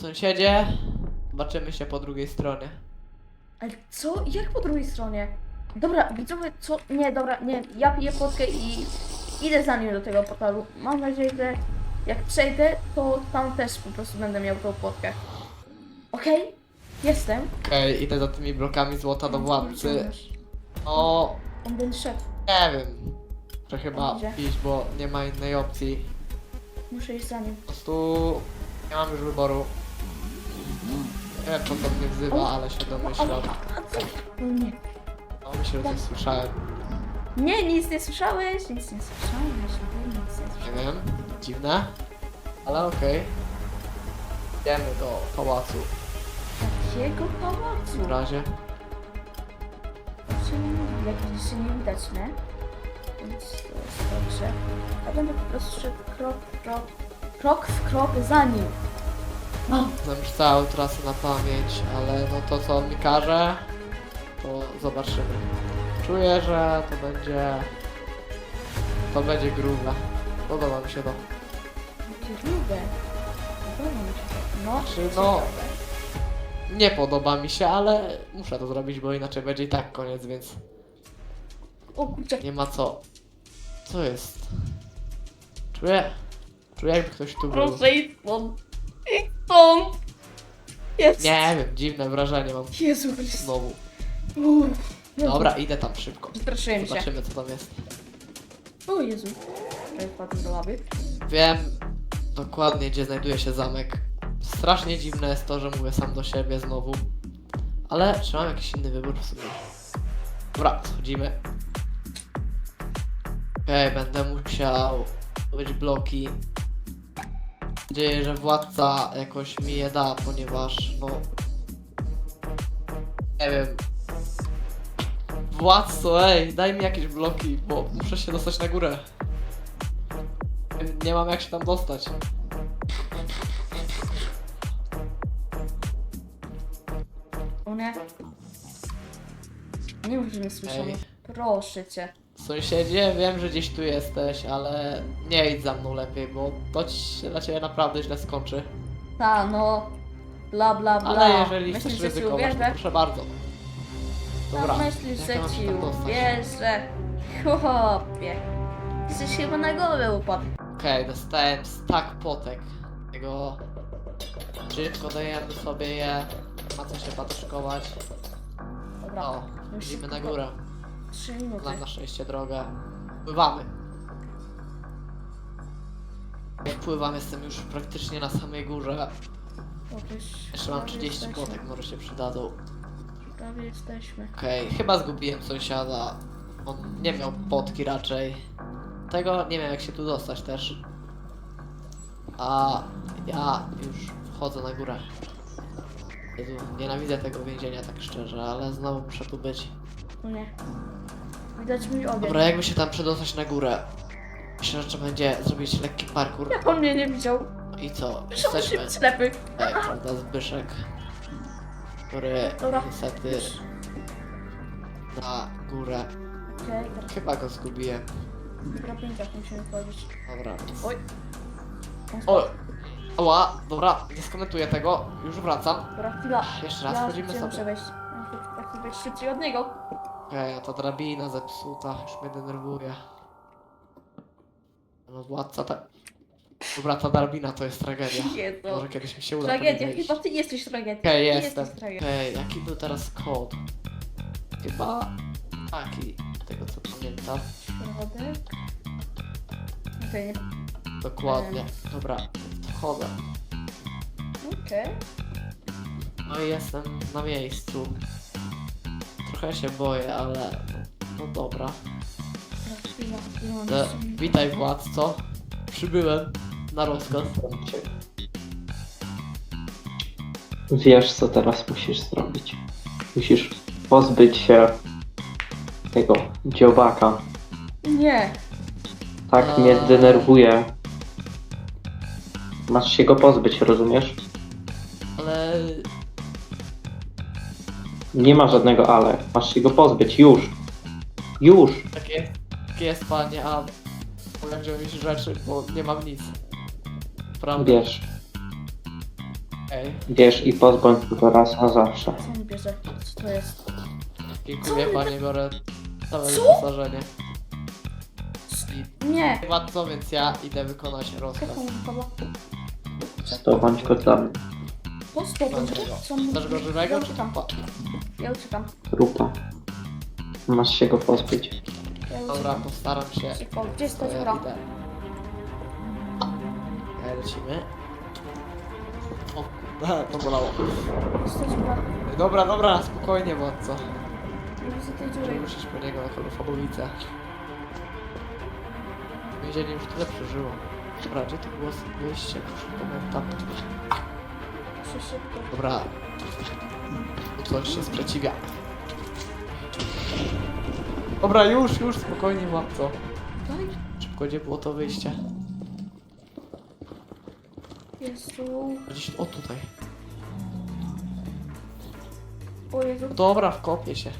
Sąsiedzie, zobaczymy się po drugiej stronie. Ale co? Jak po drugiej stronie? Dobra, widzowie, co? Nie, dobra, nie. Ja piję potkę i idę za nim do tego portalu. Mam nadzieję, że jak przejdę, to tam też po prostu będę miał tą potkę. Okej? Jestem. Okej, idę za tymi blokami złota do władcy. No, On będzie szedł. nie wiem. Że chyba Gdzie? iść, bo nie ma innej opcji. Muszę iść za nim. Po prostu nie mam już wyboru. Nie wiem, co to mnie wzywa, ale się domyślam. No nie. No, myślę, że coś słyszałem. Nie, nic nie słyszałeś, nic nie słyszałeś, nic nie Nie słyszałeś. wiem, dziwne, ale okej. Idziemy do pałacu Jakiego w pałacu? razie. Jak jeszcze nie widać, nie? Więc to jest dobrze. Ja będę po prostu szedł krok, krok, krok w krok za nim. Znam już całą trasę na pamięć, ale no to co on mi każe, to zobaczymy. Czuję, że to będzie... To będzie grube. Podoba mi się to. grube. Podoba mi się to. No, Czy no-. Nie podoba mi się, ale muszę to zrobić, bo inaczej będzie i tak koniec, więc O kurczę, nie ma co. Co jest? Czuję... Czuję jakby ktoś tu był. proszę stąd. Jest. Nie wiem, dziwne wrażenie mam Jezu Chryste. znowu. Uff. Jezu. Dobra, idę tam szybko. Straszyłem się. Zobaczymy co tam jest. O Jezu. Czekaj, wpadłem do lawy. Wiem dokładnie, gdzie znajduje się zamek. Strasznie dziwne jest to, że mówię sam do siebie znowu. Ale czy mam jakiś inny wybór w sumie? Dobra, schodzimy. Okej, będę musiał być bloki. Nadzieję, że władca jakoś mi je da, ponieważ no... Nie wiem. Władco, ej, daj mi jakieś bloki, bo muszę się dostać na górę. Nie mam jak się tam dostać. Nie. Nie że mnie słyszą. Ej. Proszę cię. Sąsiedzie, wiem, że gdzieś tu jesteś, ale nie idź za mną lepiej, bo to ci się dla ciebie naprawdę źle skończy. Ta, no. Bla, bla, bla. Ale jeżeli Myślisz, chcesz że ci ryzykować, to proszę bardzo. Dobra, A myślisz, jak że ja mam się ci tam dostać? Chłopie. Jesteś chyba na głowę upadł. Okej, dostałem stack potek. Tego... Szybko dajemy sobie je. Ma co się patrzkować. Dobra. O, szybko. na górę. Trzy minuty. Znam na szczęście drogę. Pływamy. Jak pływam, jestem już praktycznie na samej górze. Obyś, Jeszcze mam prawie 30 jesteśmy. potek, może się przydadzą. Prawie jesteśmy. Okej, chyba zgubiłem sąsiada. On nie miał potki raczej. Tego nie wiem jak się tu dostać też. A ja już wchodzę na górę. Jezu, nienawidzę tego więzienia tak szczerze, ale znowu muszę tu być. No nie. Widać mój obiekt. Dobra, jakby się tam przedostać na górę? Myślę, że trzeba będzie zrobić lekki parkour. Jak on mnie nie widział? I co? Jesteśmy. jest ślepy. Ej, prawda, Zbyszek. Który Dobra. niestety na górę. Okej, teraz Chyba go zgubiłem. w drabinкach musimy wchodzić. Dobra. Oj. O! Oła, dobra, nie skomentuję tego, już wracam. Dobra, chwila. Jeszcze raz ja wchodzimy gdzie sobie. muszę wejść? Ja chcę- ja chcę wejść szybciej od niego. Okej, a ta drabina zepsuta, już mnie denerwuje. No władca ta... Dobra, ta drabina to jest tragedia. Jezu. Może kiedyś mi się uda Tragedia, chyba ty jesteś tragedią. Okej, Ty jestem. tragedią. Okej, jaki był teraz kod? Chyba taki, tego co pamiętam. Okej, nie. Dokładnie. Dobra, wchodzę. Okej. No i jestem na miejscu. Trochę się boję, ale no, dobra. Chwila, chwila. E, witaj władco. Przybyłem na rozkaz. Wiesz, co teraz musisz zrobić. Musisz pozbyć się tego dziobaka. Nie. Tak mnie A. denerwuje. Masz się go pozbyć, rozumiesz? Ale Nie ma żadnego ale. Masz się go pozbyć, już. Już. tak jest, tak jest panie, a mogę wziąć rzeczy, bo nie mam nic. Prawda? Wiesz. Okej, Bierz i pozbądź go raz na zawsze. Co on bierze? Co to jest? dziękuję panie Gore. Całe Co? wyposażenie. I Nie! chyba co, więc ja idę wykonać rozkaz. Jak on wypada? Zdobądź go dla mnie. Po stopę, co Chcesz go żywego Ja uciekam. pa? Ja uciekam. Grupa. Masz się go pozbyć. Ja Dobra, uciekam. postaram się. Gdzie jest ta To ja dziura? idę. E, Lecimy. O, kurde, to bolało. Jest ta dziura. Dobra, dobra, spokojnie, władco. Nie widzę tej Że dziury. musisz po niego na kolofabowicę. Więzienie już tyle przeżyło. Dobra, gdzie to było wyjście? Pamiętam. Muszę szybko. Dobra. Coś się sprzeciwia. Dobra, już, już, spokojnie, władco. Daj. Szybko, gdzie było to wyjście? Jezu. Gdzieś, o tutaj. O Jezu. Dobra, wkopię się.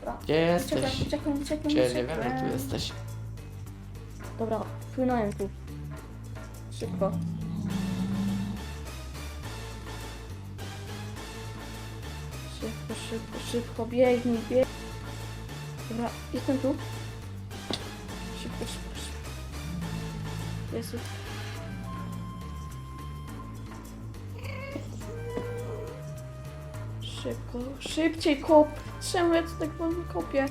Dobra. Gdzie Uciekam, jesteś? uciekam, uciekam, Cię nie wiem, jak tu jesteś. Dobra, wpłynąłem tu. Szybko. Szybko, szybko, szybko, biegnij, biegnij. Dobra, jestem tu. Szybko, szybko, szybko. Jezu. Szybko, szybciej kop. Czemu ja tu tak wolno kopię?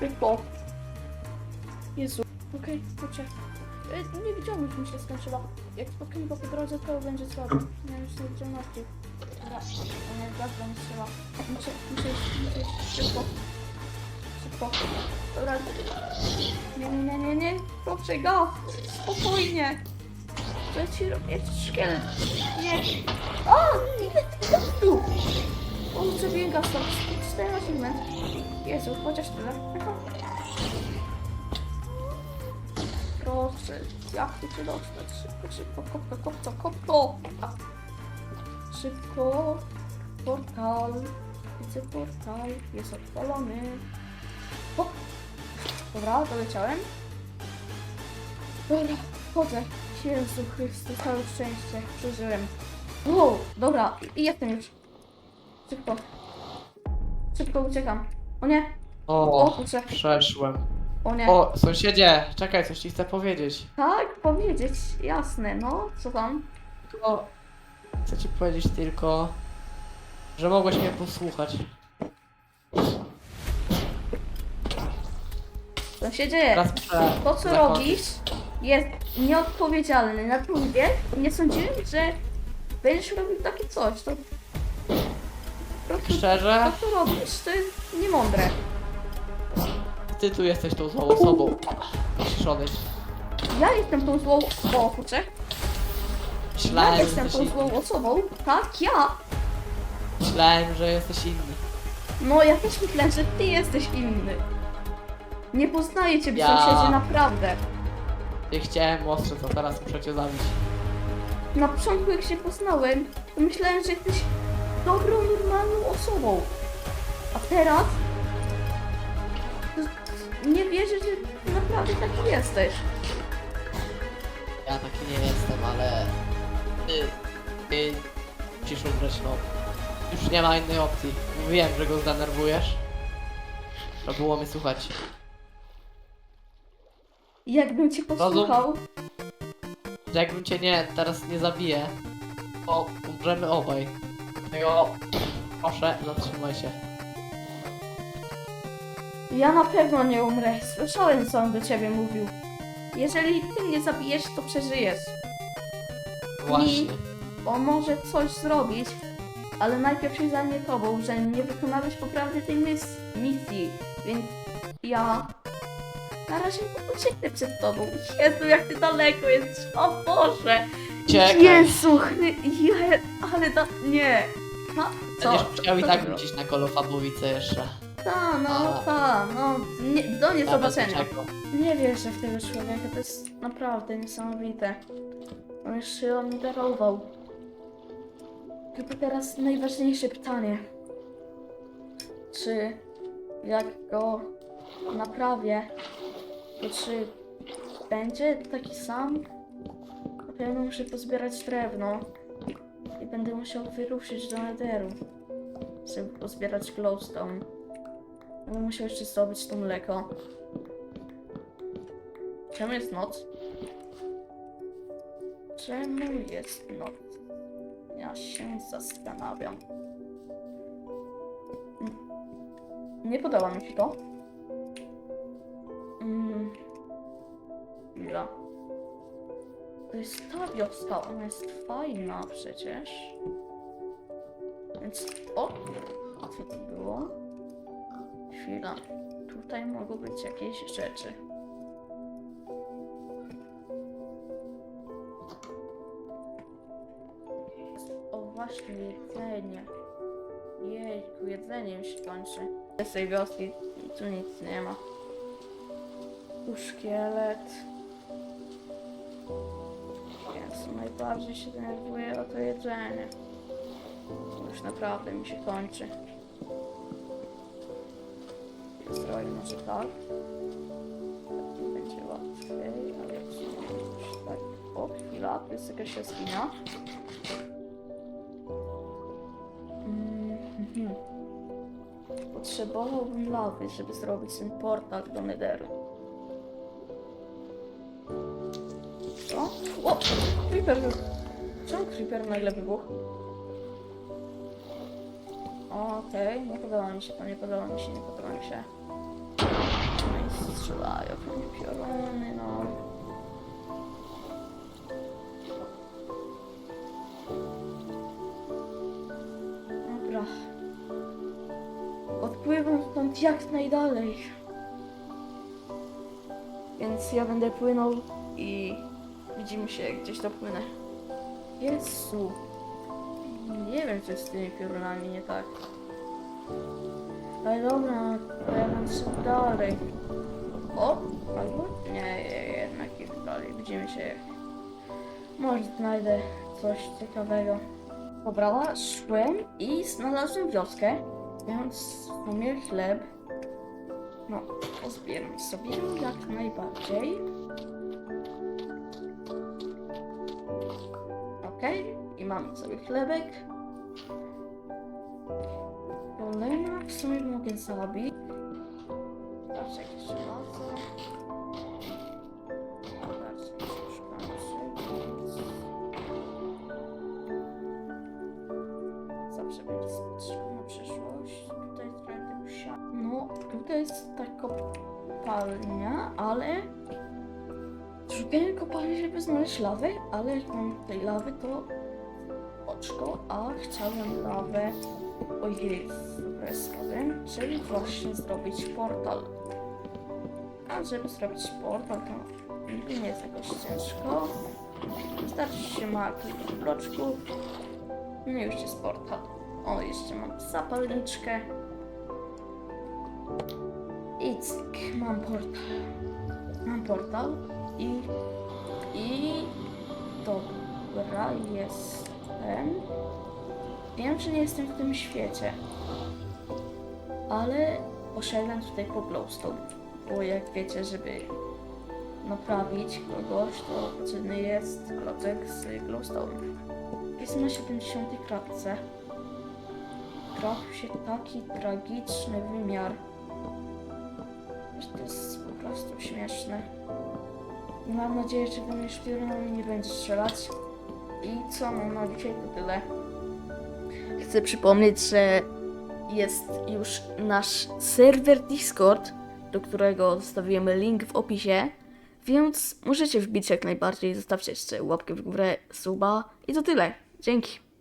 Szybko. Jezu. Okej, okay, e, Nie widziałam, że mi się skończyła. Jak spotkamy go po drodze, to będzie słabo. Miałem już niewidzialności. Dobra, o nie, gaz będzie strzela. Muszę, muszę muszę iść. Szybko. Szybko. Dobra. Nie, nie, nie, nie, nie. Proszę, gaz. Spokojnie. Co ja ci robię? Jakiś szkielet. Nie. O, ile gastu? O, zabiję gasta. Dostałem achievement. Jezu, chociaż tyle. Aha. Proszę, jak tu się dostać? Szybko, szybko, kopko, kopco, kopko! A. Szybko, portal. Widzę portal, jest odpalony. O. Dobra, doleciałem. Dobra, wchodzę. Jezu Chryste, całe szczęście, przeżyłem. Wow, dobra, i jestem już. Szybko. Szybko uciekam. O nie, o O, kurczę, przeszłem. O nie. O, sąsiedzie, czekaj, coś ci chcę powiedzieć. Tak, powiedzieć, jasne, no, co tam? Tylko, chcę ci powiedzieć tylko, że mogłeś mnie posłuchać. Co się dzieje? Teraz muszę To, co zakończyć. robisz, jest nieodpowiedzialne. Na drugie, nie sądziłem, że będziesz robił takie coś. To, Szczerze, to co robisz, to jest niemądre. Ty tu jesteś tą złą osobą. Musisz odejść. Ja jestem tą złą... O, kurczę. Ja Myślałem, że jestem jesteś tą złą inny. osobą. Tak, ja. Myślałem, że jesteś inny. No, ja też myślę, że ty jesteś inny. Nie poznaję ciebie, Ja- sąsiedzie, naprawdę. Nie chciałem ostrzec, a teraz muszę cię zabić. Na początku jak się poznałem, to myślałem, że jesteś dobrą, normalną osobą. A teraz nie wierzę, że naprawdę taki jesteś. Ja taki nie jestem, ale... Ty, ty musisz umrzeć, no. Już nie ma innej opcji. Mówiłem, że go zdenerwujesz. To było mnie słuchać. Jakbym cię posłuchał, Że jakbym cię nie, teraz nie zabiję, to umrzemy obaj. Dlatego proszę, zatrzymaj się. Ja na pewno nie umrę. Słyszałem, co on do ciebie mówił. Jeżeli ty mnie zabijesz, to przeżyjesz. Właśnie. On może coś zrobić, ale najpierw się zajmie tobą, że nie wykonałeś poprawnie tej mis- misji, więc ja na razie ucieknę przed tobą. Jezu, jak ty daleko jesteś, o Boże! Uciekaj. Jezu, chry... Je... ale da... nie. Ha, co? Będziesz musiał i tak wrócić na kolofabowicę jeszcze. Ta, no, A. ta, no, nie, do niezobaczenia. Nie wierzę w tego człowieka, to jest naprawdę niesamowite. On już się mi darował. Tylko teraz najważniejsze pytanie. Czy jak go naprawię, to czy będzie taki sam? Na pewno muszę pozbierać drewno i będę musiał wyruszyć do Netheru, żeby pozbierać glowstone. Będę musiał jeszcze zdobyć to mleko. Czemu jest noc? Czemu jest noc? Ja się zastanawiam. Nie podoba mi się to. Mm. Chwila. To jest ta wioska, ona jest fajna przecież. Więc, o! Co to było? Chwila. Tutaj mogą być jakieś rzeczy. O właśnie, jedzenie. Jejku, jedzenie mi się kończy. Z tej wioski tu nic nie ma. Tu szkielet. Więc najbardziej się denerwuję o to jedzenie. Już naprawdę mi się kończy. Zrobię może tak. Tak będzie łatwiej, ale sumie już tak. O, chwila, tu jest jakaś jaskinia. Mhm. Potrzebowałbym lawy, żeby zrobić ten portal do Netheru. Co? O! Creeper! Czemu Creeper nagle wybuchł? Okej, nie podoba mi się to, nie podoba mi się, nie podoba mi się. Strzelają w mnie pioruny, no. Dobra. Odpływam stąd jak najdalej. Więc ja będę płynął i widzimy się gdzieś dopłynę. Jezu. Nie wiem co z tymi piorunami nie tak. Ale dobra, to ja mam dalej. O! Albo? Nie, jednak idę dalej. Widzimy się. Może znajdę coś ciekawego. Dobra, szłem i znalazłem wioskę, więc w sumie chleb. No, pozbieram sobie jak najbardziej. Okej, i mamy sobie chlebek. Golema w sumie mogę zabić. Zawsze jakieś więc... Zawsze będzie spotrzebna na przyszłość. Tutaj trochę tego sia... No, tutaj jest ta kopalnia, ale... Szukałem kopalni, żeby znaleźć lawę, ale jak mam tej lawy, to oczko, a chciałem lawę. Ojej, problem, czyli właśnie zrobić portal. A żeby zrobić portal, to nie jest jakoś ciężko. Wystarczy się ma kilka bloczków. No już jest portal. O, jeszcze mam zapalniczkę. I cyk, mam portal. Mam portal i... I... Dobra, jestem. Wiem, że nie jestem w tym świecie. Ale poszedłem tutaj po glowstone. Bo jak wiecie, żeby naprawić kogoś, to potrzebny jest klocek z glowstone. Jestem na 70 kratce. Trafił się taki tragiczny wymiar. Że to jest po prostu śmieszne. Mam nadzieję, że mnie szpionami nie będzie strzelać. I co, no na dzisiaj to tyle. Chcę przypomnieć, że jest już nasz serwer Discord, do którego zostawiamy link w opisie, więc możecie wbić jak najbardziej, zostawcie jeszcze łapkę w górę, suba i to tyle. Dzięki.